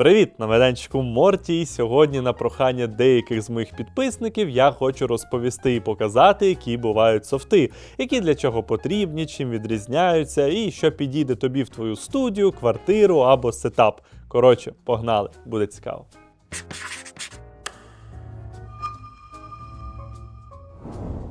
Привіт, на майданчику Морті. І Сьогодні на прохання деяких з моїх підписників я хочу розповісти і показати, які бувають софти, які для чого потрібні, чим відрізняються, і що підійде тобі в твою студію, квартиру або сетап. Коротше, погнали, буде цікаво.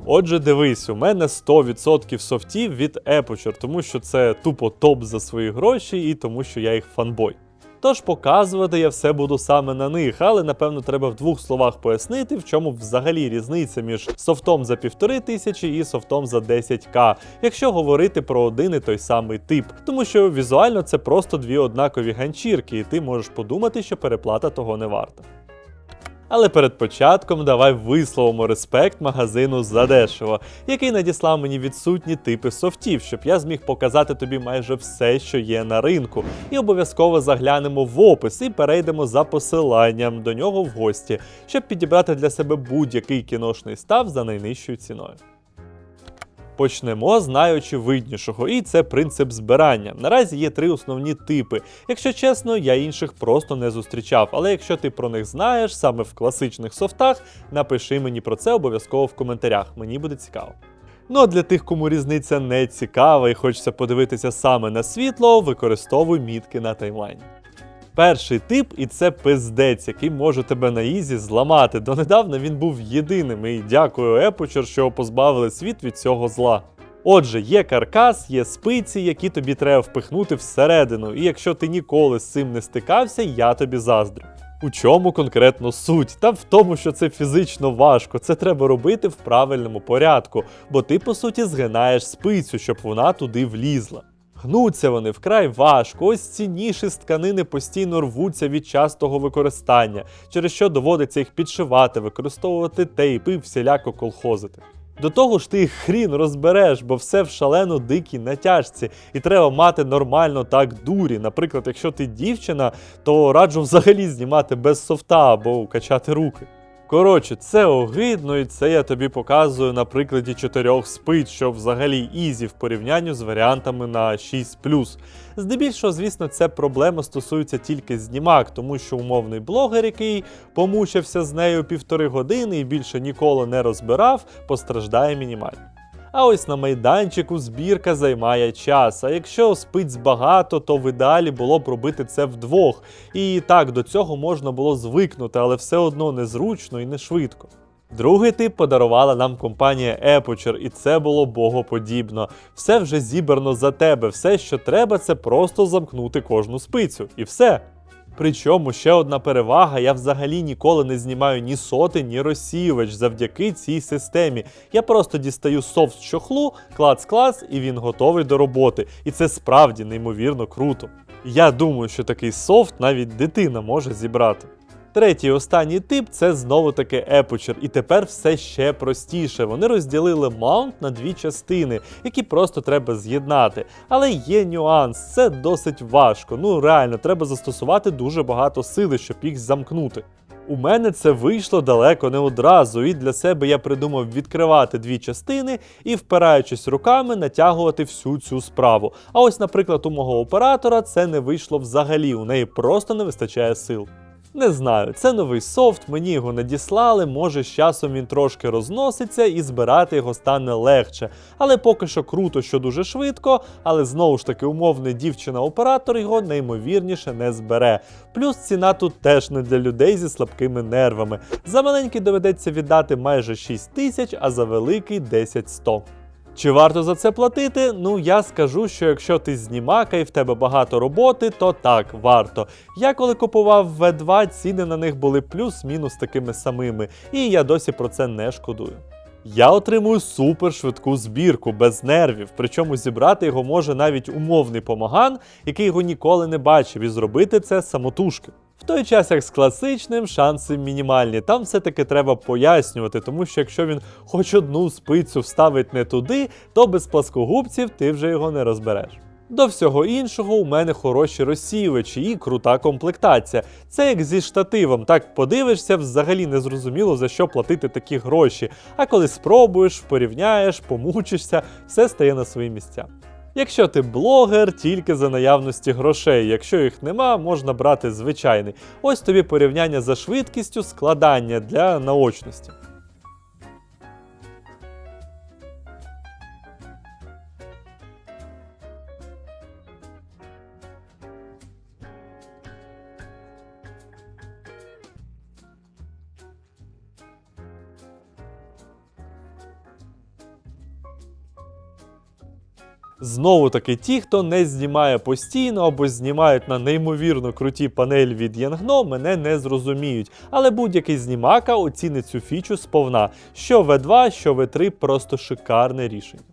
Отже, дивись, у мене 100% софтів від Aperture, тому що це тупо топ за свої гроші і тому що я їх фанбой. Тож показувати я все буду саме на них, але напевно треба в двох словах пояснити, в чому взагалі різниця між софтом за півтори тисячі і софтом за 10к, якщо говорити про один і той самий тип. Тому що візуально це просто дві однакові ганчірки, і ти можеш подумати, що переплата того не варта. Але перед початком давай висловимо респект магазину задешево, який надіслав мені відсутні типи софтів, щоб я зміг показати тобі майже все, що є на ринку. І обов'язково заглянемо в опис і перейдемо за посиланням до нього в гості, щоб підібрати для себе будь-який кіношний став за найнижчою ціною. Почнемо з найочевиднішого, і це принцип збирання. Наразі є три основні типи. Якщо чесно, я інших просто не зустрічав. Але якщо ти про них знаєш саме в класичних софтах, напиши мені про це обов'язково в коментарях. Мені буде цікаво. Ну а для тих, кому різниця не цікава і хочеться подивитися саме на світло, використовуй мітки на таймлайні. Перший тип, і це пиздець, який може тебе на ізі зламати. Донедавна він був єдиним, і дякую Aperture, що позбавили світ від цього зла. Отже, є каркас, є спиці, які тобі треба впихнути всередину, і якщо ти ніколи з цим не стикався, я тобі заздрю. У чому конкретно суть? Та в тому, що це фізично важко, це треба робити в правильному порядку, бо ти, по суті, згинаєш спицю, щоб вона туди влізла. Гнуться вони вкрай важко, ось ці ніші з тканини постійно рвуться від частого використання, через що доводиться їх підшивати, використовувати тейп і всіляко колхозити. До того ж, ти їх хрін розбереш, бо все в шалено дикій натяжці, і треба мати нормально так дурі. Наприклад, якщо ти дівчина, то раджу взагалі знімати без софта або качати руки. Коротше, це огидно, і це я тобі показую на прикладі чотирьох спид, що взагалі ізі в порівнянні з варіантами на 6. Здебільшого, звісно, це проблема стосується тільки знімак, тому що умовний блогер, який помучився з нею півтори години і більше ніколи не розбирав, постраждає мінімально. А ось на майданчику збірка займає час. А якщо спиць багато, то в ідеалі було б робити це вдвох. І так, до цього можна було звикнути, але все одно незручно і не швидко. Другий тип подарувала нам компанія Aperture, і це було богоподібно. Все вже зібрано за тебе, все, що треба, це просто замкнути кожну спицю. І все. Причому ще одна перевага: я взагалі ніколи не знімаю ні соти, ні розсіювач завдяки цій системі. Я просто дістаю софт з чохлу, клац-клац, і він готовий до роботи. І це справді неймовірно круто. Я думаю, що такий софт навіть дитина може зібрати. Третій останній тип це знову таки Aperture, і тепер все ще простіше. Вони розділили маунт на дві частини, які просто треба з'єднати. Але є нюанс, це досить важко. Ну реально, треба застосувати дуже багато сили, щоб їх замкнути. У мене це вийшло далеко не одразу, і для себе я придумав відкривати дві частини і, впираючись руками, натягувати всю цю справу. А ось, наприклад, у мого оператора це не вийшло взагалі, у неї просто не вистачає сил. Не знаю, це новий софт, мені його надіслали, може з часом він трошки розноситься і збирати його стане легше. Але поки що круто, що дуже швидко, але знову ж таки умовний дівчина-оператор його неймовірніше не збере. Плюс ціна тут теж не для людей зі слабкими нервами. За маленький доведеться віддати майже 6 тисяч, а за великий 10-100. Чи варто за це платити? Ну я скажу, що якщо ти знімака і в тебе багато роботи, то так, варто. Я коли купував V2, ціни на них були плюс-мінус такими самими, і я досі про це не шкодую. Я отримую супер швидку збірку без нервів, причому зібрати його може навіть умовний помаган, який його ніколи не бачив, і зробити це самотужки. В той час, як з класичним, шанси мінімальні. Там все-таки треба пояснювати, тому що якщо він хоч одну спицю вставить не туди, то без пласкогубців ти вже його не розбереш. До всього іншого, у мене хороші розсіювачі і крута комплектація. Це як зі штативом, так подивишся, взагалі не зрозуміло за що платити такі гроші. А коли спробуєш, порівняєш, помучишся, все стає на свої місця. Якщо ти блогер, тільки за наявності грошей. Якщо їх нема, можна брати звичайний. Ось тобі порівняння за швидкістю складання для наочності. Знову таки, ті, хто не знімає постійно або знімають на неймовірно круті панель від Янгно, мене не зрозуміють. Але будь-який знімака оцінить цю фічу сповна. Що V2, що V3 просто шикарне рішення.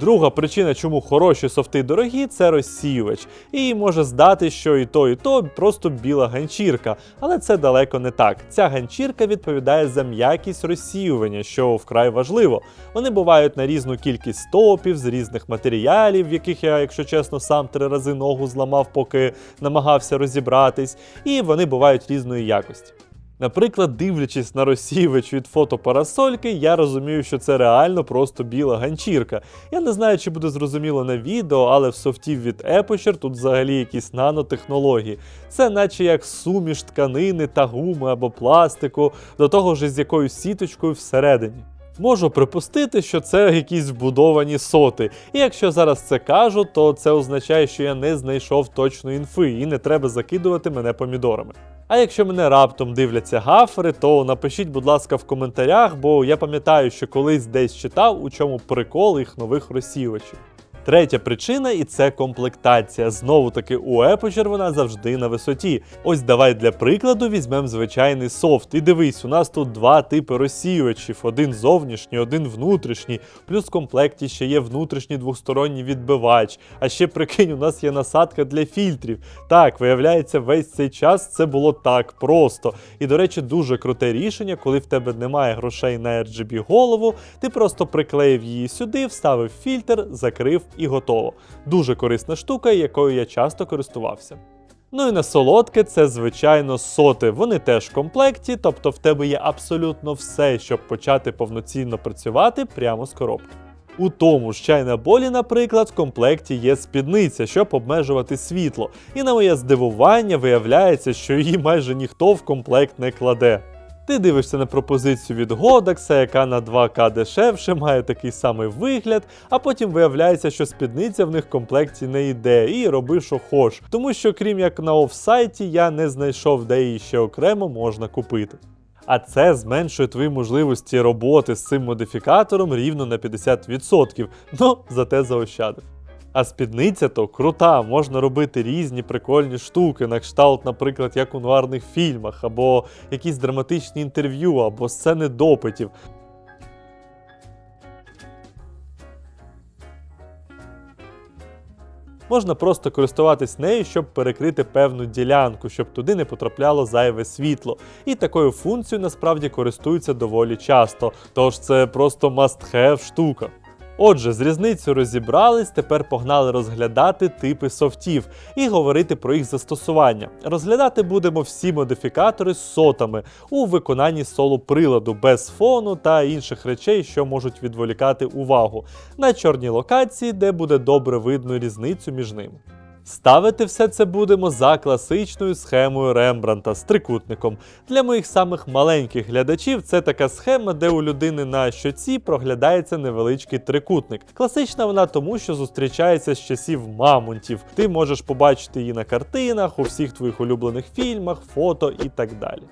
Друга причина, чому хороші софти дорогі, це розсіювач. І може здати, що і то, і то просто біла ганчірка. Але це далеко не так. Ця ганчірка відповідає за м'якість розсіювання, що вкрай важливо. Вони бувають на різну кількість стопів, з різних матеріалів, в яких я, якщо чесно, сам три рази ногу зламав, поки намагався розібратись, і вони бувають різної якості. Наприклад, дивлячись на розсіювач від фотопарасольки, я розумію, що це реально просто біла ганчірка. Я не знаю, чи буде зрозуміло на відео, але в софтів від Aperture тут взагалі якісь нанотехнології. Це наче як суміш тканини та гуми або пластику, до того ж з якоюсь сіточкою всередині. Можу припустити, що це якісь вбудовані соти. І якщо зараз це кажу, то це означає, що я не знайшов точної інфи і не треба закидувати мене помідорами. А якщо мене раптом дивляться гафери, то напишіть, будь ласка, в коментарях, бо я пам'ятаю, що колись десь читав, у чому прикол їх нових розсіювачів. Третя причина, і це комплектація. Знову таки у Aperture вона завжди на висоті. Ось давай для прикладу візьмемо звичайний софт. І дивись, у нас тут два типи розсіювачів: один зовнішній, один внутрішній. Плюс в комплекті ще є внутрішній двосторонній відбивач. А ще прикинь, у нас є насадка для фільтрів. Так, виявляється, весь цей час це було так просто. І, до речі, дуже круте рішення, коли в тебе немає грошей на RGB голову, ти просто приклеїв її сюди, вставив фільтр, закрив і готово. Дуже корисна штука, якою я часто користувався. Ну і на солодке це, звичайно, соти. Вони теж в комплекті, тобто в тебе є абсолютно все, щоб почати повноцінно працювати прямо з коробки. У тому ж чайнаболі, наприклад, в комплекті є спідниця, щоб обмежувати світло. І на моє здивування виявляється, що її майже ніхто в комплект не кладе. Ти дивишся на пропозицію від Godax, яка на 2К дешевше, має такий самий вигляд, а потім виявляється, що спідниця в них в комплекті не йде, і роби, що хоч. Тому що, крім як на офсайті, я не знайшов, де її ще окремо можна купити. А це зменшує твої можливості роботи з цим модифікатором рівно на 50%. Ну, зате заощадив. А спідниця то крута, можна робити різні прикольні штуки, на кшталт, наприклад, як у нуарних фільмах, або якісь драматичні інтерв'ю, або сцени допитів. Можна просто користуватись нею, щоб перекрити певну ділянку, щоб туди не потрапляло зайве світло. І такою функцією насправді користуються доволі часто, тож це просто must-have штука. Отже, з різницею розібрались, тепер погнали розглядати типи софтів і говорити про їх застосування. Розглядати будемо всі модифікатори з сотами у виконанні соло приладу без фону та інших речей, що можуть відволікати увагу на чорній локації, де буде добре видно різницю між ними. Ставити все це будемо за класичною схемою Рембранта з трикутником. Для моїх самих маленьких глядачів це така схема, де у людини на щоці проглядається невеличкий трикутник. Класична вона тому, що зустрічається з часів мамонтів. Ти можеш побачити її на картинах, у всіх твоїх улюблених фільмах, фото і так далі.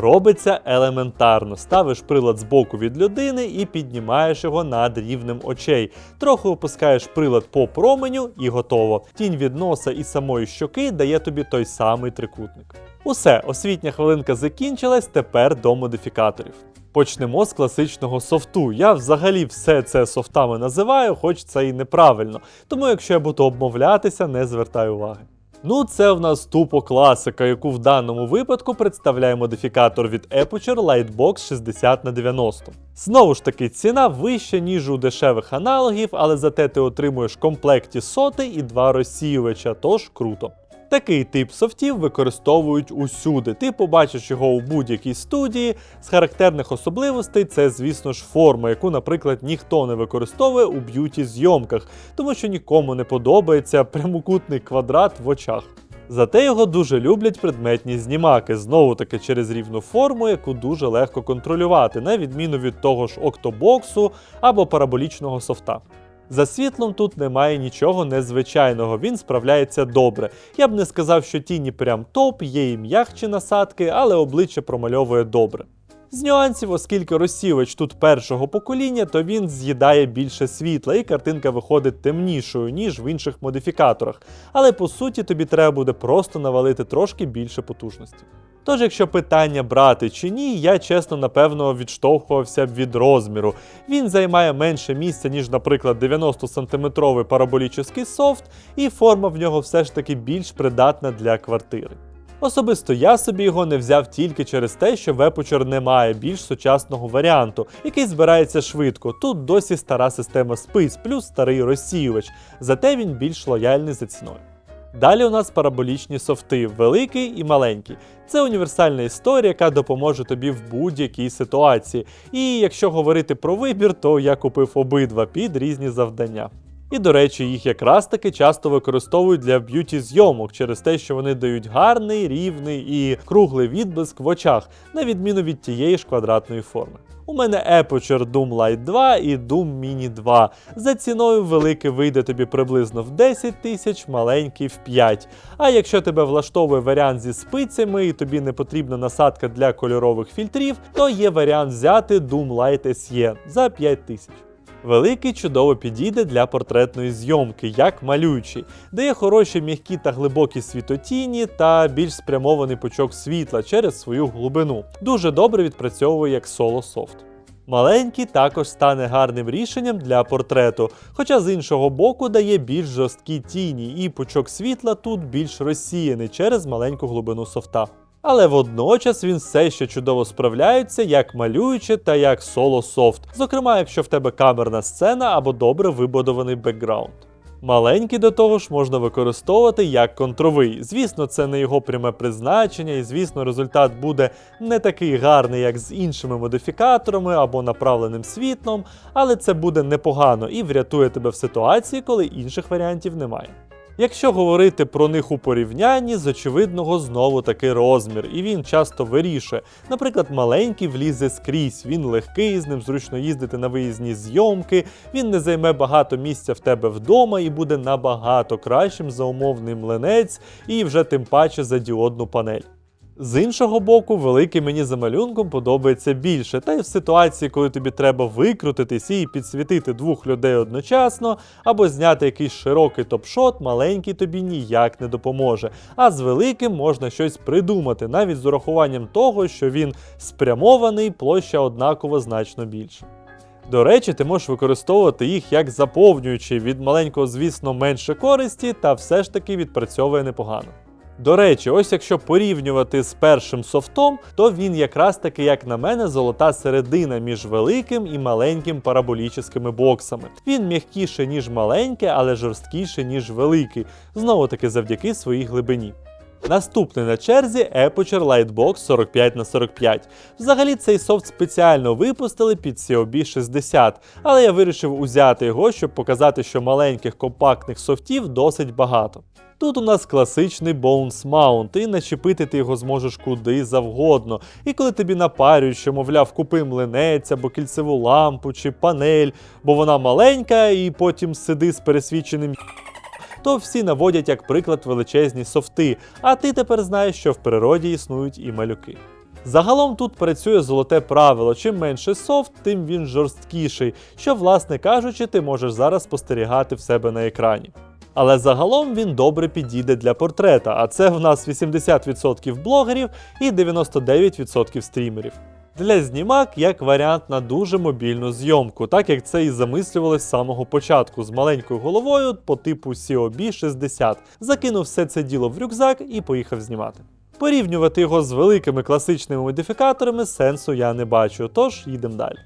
Робиться елементарно. Ставиш прилад збоку від людини і піднімаєш його над рівнем очей. Трохи опускаєш прилад по променю і готово. Тінь від носа і самої щоки дає тобі той самий трикутник. Усе, освітня хвилинка закінчилась, тепер до модифікаторів. Почнемо з класичного софту. Я взагалі все це софтами називаю, хоч це і неправильно. Тому якщо я буду обмовлятися, не звертай уваги. Ну, це в нас тупо класика, яку в даному випадку представляє модифікатор від Aputure Lightbox 60 на 90. Знову ж таки, ціна вища, ніж у дешевих аналогів, але зате ти отримуєш в комплекті соти і два розсіювача, тож круто. Такий тип софтів використовують усюди. Ти побачиш його у будь-якій студії. З характерних особливостей це, звісно ж, форма, яку, наприклад, ніхто не використовує у б'юті зйомках, тому що нікому не подобається прямокутний квадрат в очах. Зате його дуже люблять предметні знімаки, знову таки через рівну форму, яку дуже легко контролювати, на відміну від того ж октобоксу або параболічного софта. За світлом тут немає нічого незвичайного, він справляється добре. Я б не сказав, що тіні прям топ, є і м'якші насадки, але обличчя промальовує добре. З нюансів, оскільки розсівач тут першого покоління, то він з'їдає більше світла, і картинка виходить темнішою, ніж в інших модифікаторах. Але по суті тобі треба буде просто навалити трошки більше потужності. Тож, якщо питання брати чи ні, я чесно напевно відштовхувався б від розміру. Він займає менше місця, ніж, наприклад, 90-сантиметровий параболічний софт, і форма в нього все ж таки більш придатна для квартири. Особисто я собі його не взяв тільки через те, що в Aputure немає більш сучасного варіанту, який збирається швидко. Тут досі стара система спиць плюс старий розсіювач, зате він більш лояльний за ціною. Далі у нас параболічні софти, великий і маленький. Це універсальна історія, яка допоможе тобі в будь-якій ситуації. І якщо говорити про вибір, то я купив обидва під різні завдання. І, до речі, їх якраз таки часто використовують для б'юті зйомок через те, що вони дають гарний, рівний і круглий відблиск в очах, на відміну від тієї ж квадратної форми. У мене Aperture Doom Light 2 і Doom Mini 2. За ціною великий вийде тобі приблизно в 10 тисяч, маленький в 5. А якщо тебе влаштовує варіант зі спицями і тобі не потрібна насадка для кольорових фільтрів, то є варіант взяти Doom Light SE за 5 тисяч. Великий чудово підійде для портретної зйомки, як малюючий, дає хороші м'які та глибокі світотіні та більш спрямований пучок світла через свою глибину. Дуже добре відпрацьовує як соло софт. Маленький також стане гарним рішенням для портрету, хоча з іншого боку дає більш жорсткі тіні, і пучок світла тут більш розсіяний через маленьку глибину софта. Але водночас він все ще чудово справляється як малюючи та як соло софт, зокрема, якщо в тебе камерна сцена або добре вибудований бекграунд. Маленький до того ж можна використовувати як контровий. Звісно, це не його пряме призначення, і звісно, результат буде не такий гарний, як з іншими модифікаторами або направленим світлом, але це буде непогано і врятує тебе в ситуації, коли інших варіантів немає. Якщо говорити про них у порівнянні, з очевидного знову таки розмір, і він часто вирішує. Наприклад, маленький влізе скрізь, він легкий, з ним зручно їздити на виїзні зйомки, він не займе багато місця в тебе вдома і буде набагато кращим за умовний млинець і вже тим паче за діодну панель. З іншого боку, великий мені за малюнком подобається більше, та й в ситуації, коли тобі треба викрутитись і підсвітити двох людей одночасно, або зняти якийсь широкий топшот, маленький тобі ніяк не допоможе. А з великим можна щось придумати, навіть з урахуванням того, що він спрямований, площа однаково значно більша. До речі, ти можеш використовувати їх як заповнюючий від маленького, звісно, менше користі, та все ж таки відпрацьовує непогано. До речі, ось якщо порівнювати з першим софтом, то він якраз таки, як на мене, золота середина між великим і маленьким параболічними боксами. Він м'якіший, ніж маленький, але жорсткіший, ніж великий, знову таки завдяки своїй глибині. Наступний на черзі Aputure Lightbox 45 на 45 Взагалі цей софт спеціально випустили під COB 60, але я вирішив узяти його, щоб показати, що маленьких компактних софтів досить багато. Тут у нас класичний Bones Mount, і начепити ти його зможеш куди завгодно. І коли тобі напарюють, що, мовляв, купи млинець або кільцеву лампу чи панель, бо вона маленька, і потім сиди з пересвіченим то всі наводять як приклад величезні софти, а ти тепер знаєш, що в природі існують і малюки. Загалом тут працює золоте правило: чим менше софт, тим він жорсткіший, що, власне кажучи, ти можеш зараз спостерігати в себе на екрані. Але загалом він добре підійде для портрета, а це в нас 80% блогерів і 99% стрімерів. Для знімак як варіант на дуже мобільну зйомку, так як це і замислювалось з самого початку з маленькою головою по типу COB 60. Закинув все це діло в рюкзак і поїхав знімати. Порівнювати його з великими класичними модифікаторами сенсу я не бачу, тож їдемо далі.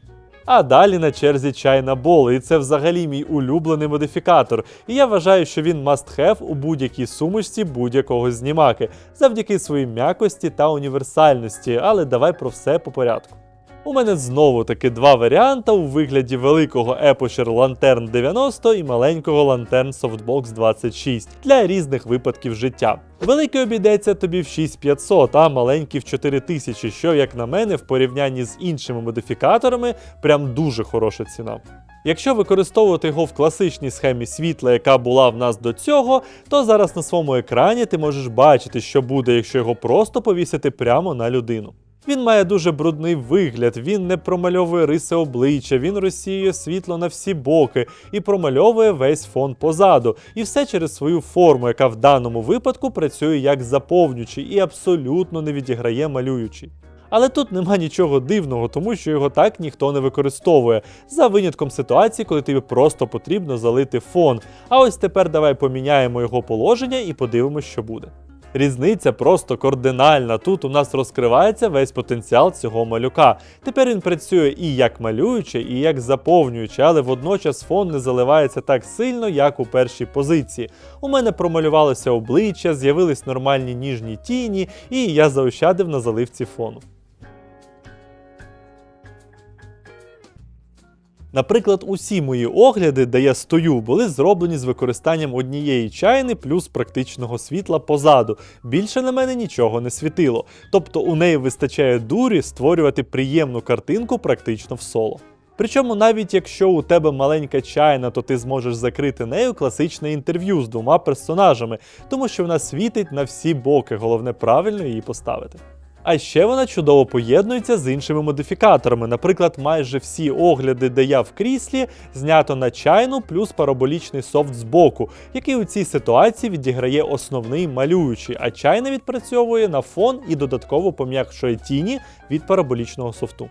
А далі на черзі чайна бол, і це взагалі мій улюблений модифікатор. І я вважаю, що він must have у будь-якій сумочці будь-якого знімаки, завдяки своїй м'якості та універсальності. Але давай про все по порядку. У мене знову таки два варіанти у вигляді великого Aperture Lantern 90 і маленького Lantern Softbox 26 для різних випадків життя. Великий обійдеться тобі в 6500, а маленький в 4000, що, як на мене, в порівнянні з іншими модифікаторами, прям дуже хороша ціна. Якщо використовувати його в класичній схемі світла, яка була в нас до цього, то зараз на своєму екрані ти можеш бачити, що буде, якщо його просто повісити прямо на людину. Він має дуже брудний вигляд, він не промальовує риси обличчя, він розсіює світло на всі боки і промальовує весь фон позаду. І все через свою форму, яка в даному випадку працює як заповнюючий і абсолютно не відіграє малюючий. Але тут нема нічого дивного, тому що його так ніхто не використовує, за винятком ситуації, коли тобі просто потрібно залити фон. А ось тепер давай поміняємо його положення і подивимось, що буде. Різниця просто кардинальна. Тут у нас розкривається весь потенціал цього малюка. Тепер він працює і як малюючий, і як заповнюючий, але водночас фон не заливається так сильно, як у першій позиції. У мене промалювалося обличчя, з'явились нормальні ніжні тіні, і я заощадив на заливці фону. Наприклад, усі мої огляди, де я стою, були зроблені з використанням однієї чайни плюс практичного світла позаду. Більше на мене нічого не світило. Тобто у неї вистачає дурі створювати приємну картинку практично в соло. Причому навіть якщо у тебе маленька чайна, то ти зможеш закрити нею класичне інтерв'ю з двома персонажами, тому що вона світить на всі боки, головне правильно її поставити. А ще вона чудово поєднується з іншими модифікаторами. Наприклад, майже всі огляди, де я в кріслі, знято на чайну плюс параболічний софт збоку, який у цій ситуації відіграє основний малюючий, а чайна відпрацьовує на фон і додатково пом'якшує тіні від параболічного софту.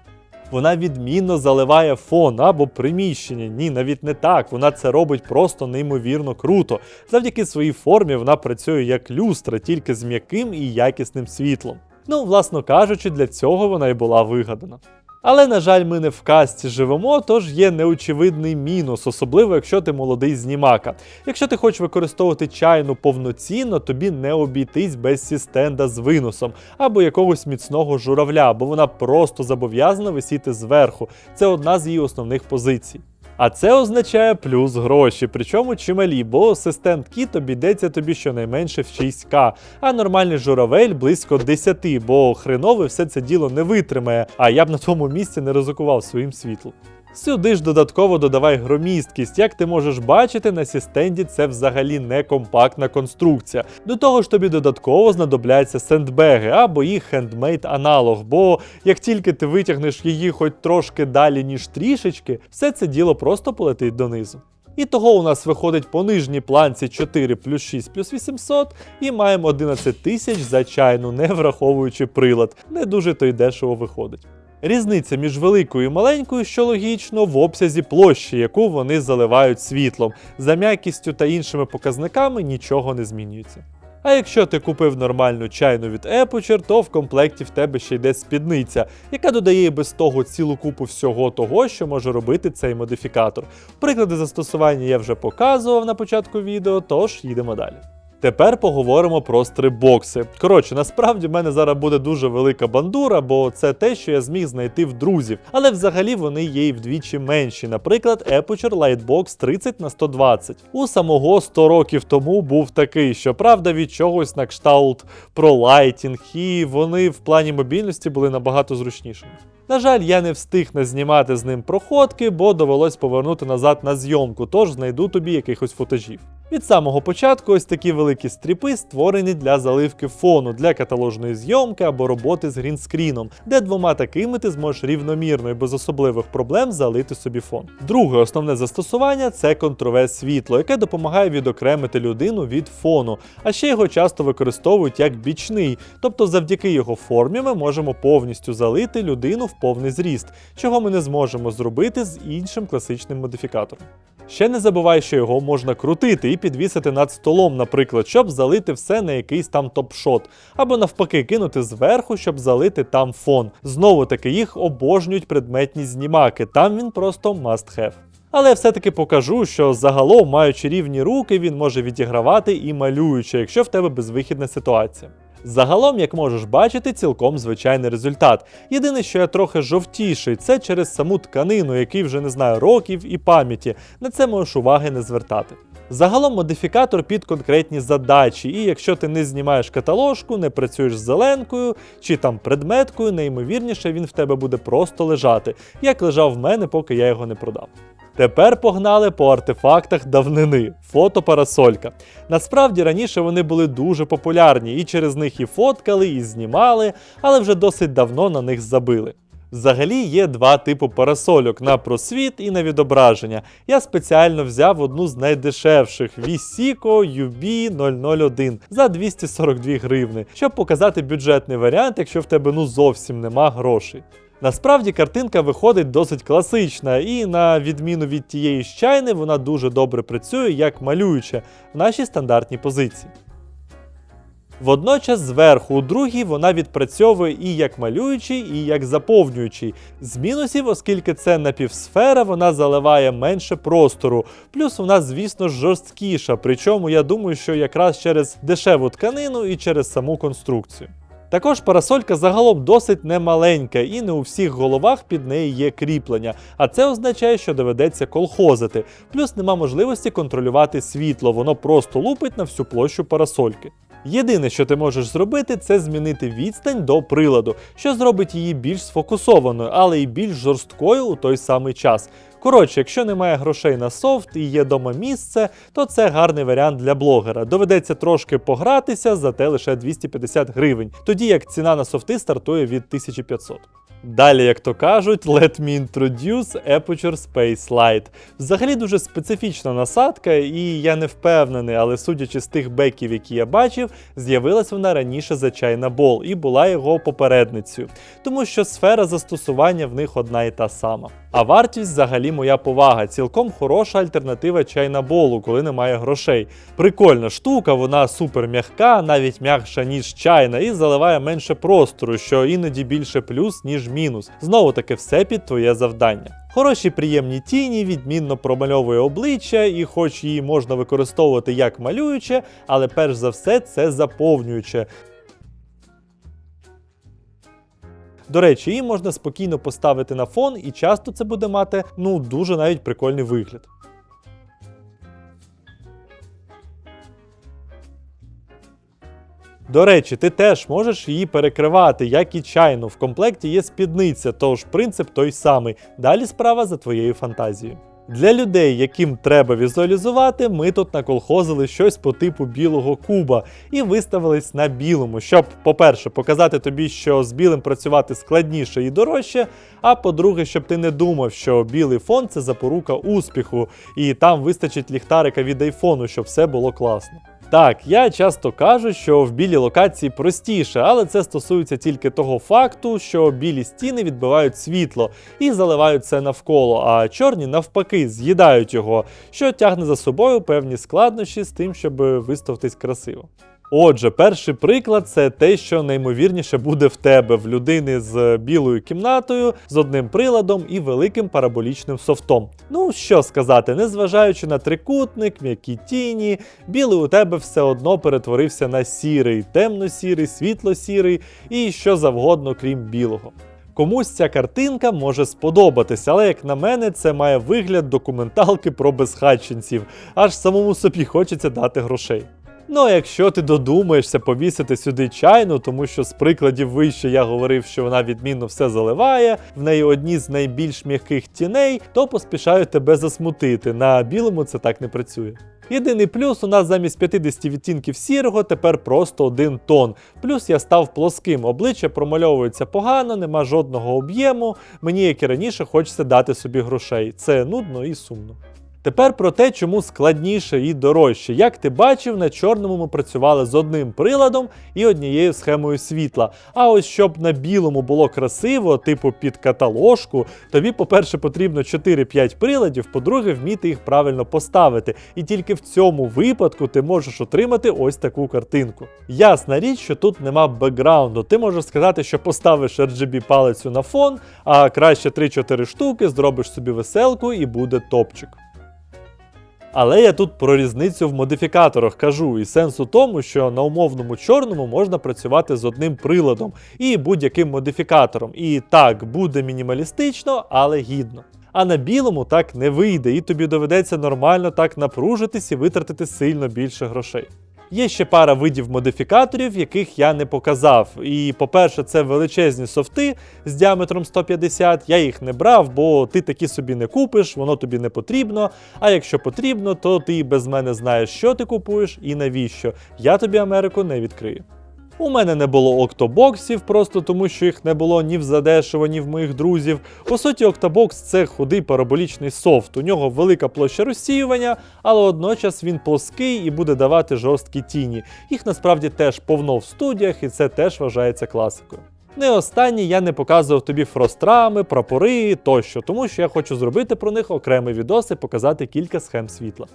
Вона відмінно заливає фон або приміщення. Ні, навіть не так. Вона це робить просто неймовірно круто. Завдяки своїй формі вона працює як люстра, тільки з м'яким і якісним світлом. Ну, власно кажучи, для цього вона і була вигадана. Але, на жаль, ми не в касті живемо, тож є неочевидний мінус, особливо якщо ти молодий знімака. Якщо ти хочеш використовувати чайну повноцінно, тобі не обійтись без сістенда з виносом або якогось міцного журавля, бо вона просто зобов'язана висіти зверху. Це одна з її основних позицій. А це означає плюс гроші, причому чималі, бо асистент кіт обійдеться тобі щонайменше в 6К, а нормальний журавель близько 10, бо хренове все це діло не витримає, а я б на тому місці не ризикував своїм світлом. Сюди ж додатково додавай громісткість. Як ти можеш бачити, на сістенді це взагалі не компактна конструкція. До того ж тобі додатково знадобляться сендбеги або їх хендмейд аналог, бо як тільки ти витягнеш її хоч трошки далі, ніж трішечки, все це діло просто полетить донизу. І того у нас виходить по нижній планці 4 плюс 6 плюс 800 і маємо 11 тисяч за чайну, не враховуючи прилад. Не дуже то й дешево виходить. Різниця між великою і маленькою, що логічно, в обсязі площі, яку вони заливають світлом. За м'якістю та іншими показниками нічого не змінюється. А якщо ти купив нормальну чайну від Aperture, то в комплекті в тебе ще йде спідниця, яка додає без того цілу купу всього того, що може робити цей модифікатор. Приклади застосування я вже показував на початку відео, тож їдемо далі. Тепер поговоримо про стрибокси. Коротше, насправді в мене зараз буде дуже велика бандура, бо це те, що я зміг знайти в друзів. Але взагалі вони є і вдвічі менші. Наприклад, Aperture Lightbox 30 на 120. У самого 100 років тому був такий, що правда від чогось на кшталт про лайтінг, і вони в плані мобільності були набагато зручнішими. На жаль, я не встиг назнімати з ним проходки, бо довелось повернути назад на зйомку, тож знайду тобі якихось футажів. Від самого початку ось такі великі стріпи створені для заливки фону, для каталожної зйомки або роботи з грінскріном, де двома такими ти зможеш рівномірно і без особливих проблем залити собі фон. Друге основне застосування це контрове світло, яке допомагає відокремити людину від фону, а ще його часто використовують як бічний, тобто завдяки його формі ми можемо повністю залити людину в повний зріст, чого ми не зможемо зробити з іншим класичним модифікатором. Ще не забувай, що його можна крутити і підвісити над столом, наприклад, щоб залити все на якийсь там топ-шот, або навпаки кинути зверху, щоб залити там фон. Знову таки їх обожнюють предметні знімаки, там він просто must have. Але я все-таки покажу, що загалом, маючи рівні руки, він може відігравати і малюючи, якщо в тебе безвихідна ситуація. Загалом, як можеш бачити, цілком звичайний результат. Єдине, що я трохи жовтіший, це через саму тканину, який вже не знаю років і пам'яті. На це можеш уваги не звертати. Загалом модифікатор під конкретні задачі, і якщо ти не знімаєш каталожку, не працюєш з зеленкою чи там предметкою, найімовірніше він в тебе буде просто лежати, як лежав в мене, поки я його не продав. Тепер погнали по артефактах давнини фотопарасолька. Насправді раніше вони були дуже популярні, і через них і фоткали, і знімали, але вже досить давно на них забили. Взагалі є два типи парасольок на просвіт і на відображення. Я спеціально взяв одну з найдешевших Visico UB001 за 242 гривни, щоб показати бюджетний варіант, якщо в тебе ну зовсім нема грошей. Насправді картинка виходить досить класична, і на відміну від тієї з чайни, вона дуже добре працює як малююча в нашій стандартній позиції. Водночас зверху у другій вона відпрацьовує і як малюючий, і як заповнюючий. З мінусів, оскільки це напівсфера, вона заливає менше простору. Плюс вона, звісно жорсткіша. Причому я думаю, що якраз через дешеву тканину і через саму конструкцію. Також парасолька загалом досить немаленька, і не у всіх головах під неї є кріплення, а це означає, що доведеться колхозити. Плюс нема можливості контролювати світло, воно просто лупить на всю площу парасольки. Єдине, що ти можеш зробити, це змінити відстань до приладу, що зробить її більш сфокусованою, але й більш жорсткою у той самий час. Коротше, якщо немає грошей на софт і є дома місце, то це гарний варіант для блогера. Доведеться трошки погратися, зате лише 250 гривень, тоді як ціна на софти стартує від 1500. Далі, як то кажуть, let me introduce Aperture Space Light. Взагалі дуже специфічна насадка, і я не впевнений, але судячи з тих беків, які я бачив, з'явилась вона раніше за China Ball і була його попередницею, тому що сфера застосування в них одна і та сама. А вартість взагалі моя повага, цілком хороша альтернатива China Ball, коли немає грошей. Прикольна штука, вона супер м'яка, навіть м'якша, ніж чайна, і заливає менше простору, що іноді більше плюс, ніж мінус. Знову таки, все під твоє завдання. Хороші приємні тіні, відмінно промальовує обличчя, і хоч її можна використовувати як малююче, але перш за все це заповнююче. До речі, її можна спокійно поставити на фон, і часто це буде мати ну дуже навіть прикольний вигляд. До речі, ти теж можеш її перекривати, як і чайну. В комплекті є спідниця, тож принцип той самий. Далі справа за твоєю фантазією. Для людей, яким треба візуалізувати, ми тут наколхозили щось по типу білого куба і виставились на білому, щоб, по-перше, показати тобі, що з білим працювати складніше і дорожче. А по-друге, щоб ти не думав, що білий фон це запорука успіху, і там вистачить ліхтарика від айфону, щоб все було класно. Так, я часто кажу, що в білій локації простіше, але це стосується тільки того факту, що білі стіни відбивають світло і заливають це навколо, а чорні навпаки з'їдають його, що тягне за собою певні складнощі з тим, щоб виставитись красиво. Отже, перший приклад це те, що наймовірніше буде в тебе в людини з білою кімнатою, з одним приладом і великим параболічним софтом. Ну що сказати, незважаючи на трикутник, м'які тіні, білий у тебе все одно перетворився на сірий, темно-сірий, світло-сірий і що завгодно, крім білого. Комусь ця картинка може сподобатися, але як на мене, це має вигляд документалки про безхатченців, аж самому собі хочеться дати грошей. Ну, а якщо ти додумаєшся повісити сюди чайну, тому що з прикладів вище я говорив, що вона відмінно все заливає, в неї одні з найбільш м'яких тіней, то поспішаю тебе засмутити. На білому це так не працює. Єдиний плюс у нас замість 50 відтінків сірого тепер просто один тон. Плюс я став плоским, обличчя промальовується погано, нема жодного об'єму. Мені, як і раніше, хочеться дати собі грошей. Це нудно і сумно. Тепер про те, чому складніше і дорожче. Як ти бачив, на чорному ми працювали з одним приладом і однією схемою світла. А ось щоб на білому було красиво, типу під каталожку, тобі, по-перше, потрібно 4-5 приладів, по-друге, вміти їх правильно поставити. І тільки в цьому випадку ти можеш отримати ось таку картинку. Ясна річ, що тут нема бекграунду. Ти можеш сказати, що поставиш RGB палицю на фон, а краще 3-4 штуки, зробиш собі веселку і буде топчик. Але я тут про різницю в модифікаторах кажу, і сенс у тому, що на умовному чорному можна працювати з одним приладом і будь-яким модифікатором. І так, буде мінімалістично, але гідно. А на білому так не вийде, і тобі доведеться нормально так напружитись і витратити сильно більше грошей. Є ще пара видів модифікаторів, яких я не показав. І, по-перше, це величезні софти з діаметром 150. Я їх не брав, бо ти такі собі не купиш, воно тобі не потрібно. А якщо потрібно, то ти без мене знаєш, що ти купуєш і навіщо. Я тобі Америку не відкрию. У мене не було октобоксів, просто тому що їх не було ні в задешево, ні в моїх друзів. По суті, октобокс це худий параболічний софт. У нього велика площа розсіювання, але водночас він плоский і буде давати жорсткі тіні. Їх насправді теж повно в студіях, і це теж вважається класикою. Не останній я не показував тобі фрострами, прапори тощо, тому що я хочу зробити про них окремий відос і показати кілька схем світла.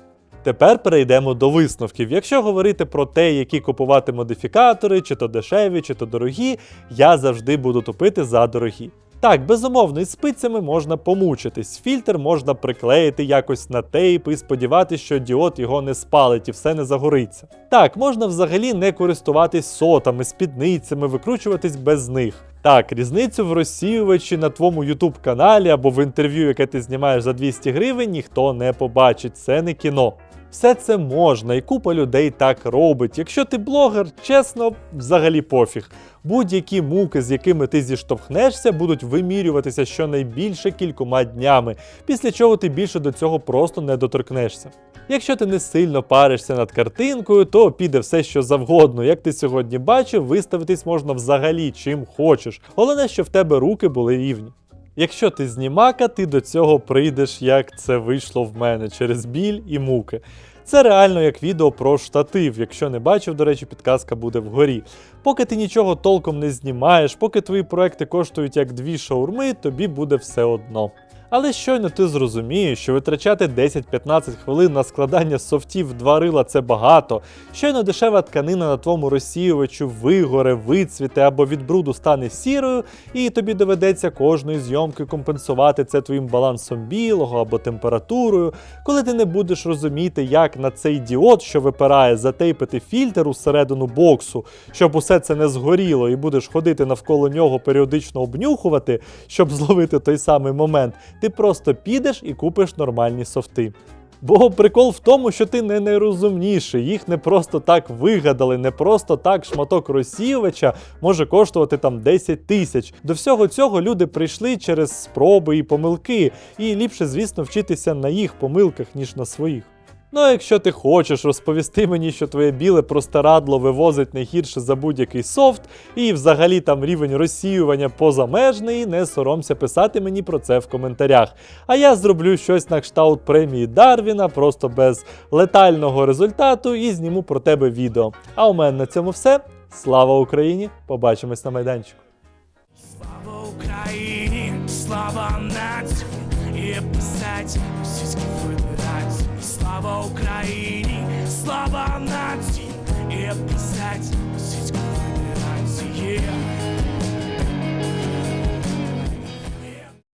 Тепер перейдемо до висновків. Якщо говорити про те, які купувати модифікатори, чи то дешеві, чи то дорогі, я завжди буду топити за дорогі. Так, безумовно, із спицями можна помучитись. Фільтр можна приклеїти якось на тейп і сподіватися, що діод його не спалить і все не загориться. Так, можна взагалі не користуватись сотами, спідницями, викручуватись без них. Так, різницю в розсіювачі на твоєму YouTube каналі або в інтерв'ю, яке ти знімаєш за 200 гривень, ніхто не побачить. Це не кіно. Все це можна, і купа людей так робить. Якщо ти блогер, чесно, взагалі пофіг. Будь-які муки, з якими ти зіштовхнешся, будуть вимірюватися щонайбільше кількома днями, після чого ти більше до цього просто не доторкнешся. Якщо ти не сильно паришся над картинкою, то піде все, що завгодно. Як ти сьогодні бачив, виставитись можна взагалі чим хочеш. Головне, що в тебе руки були рівні. Якщо ти знімака, ти до цього прийдеш, як це вийшло в мене через біль і муки. Це реально як відео про штатив. Якщо не бачив, до речі, підказка буде вгорі. Поки ти нічого толком не знімаєш, поки твої проекти коштують як дві шаурми, тобі буде все одно. Але щойно ти зрозумієш, що витрачати 10-15 хвилин на складання софтів два рила це багато. Щойно дешева тканина на твоєму розсіювачу вигоре, вицвіте або від бруду стане сірою, і тобі доведеться кожної зйомки компенсувати це твоїм балансом білого або температурою, коли ти не будеш розуміти, як на цей діод, що випирає, затейпити фільтр усередину боксу, щоб усе це не згоріло, і будеш ходити навколо нього періодично обнюхувати, щоб зловити той самий момент просто підеш і купиш нормальні софти. Бо прикол в тому, що ти не найрозумніший, їх не просто так вигадали, не просто так шматок розсіювача може коштувати там 10 тисяч. До всього цього люди прийшли через спроби і помилки, і ліпше, звісно, вчитися на їх помилках, ніж на своїх. Ну, а якщо ти хочеш розповісти мені, що твоє біле простирадло вивозить не гірше за будь-який софт, і взагалі там рівень розсіювання позамежний, не соромся писати мені про це в коментарях. А я зроблю щось на кшталт премії Дарвіна, просто без летального результату, і зніму про тебе відео. А у мене на цьому все. Слава Україні! Побачимось на майданчику. Слава Україні, слава нації, вміє писать російський федерації. Слава Україні, слава нації, і писать російській федерації.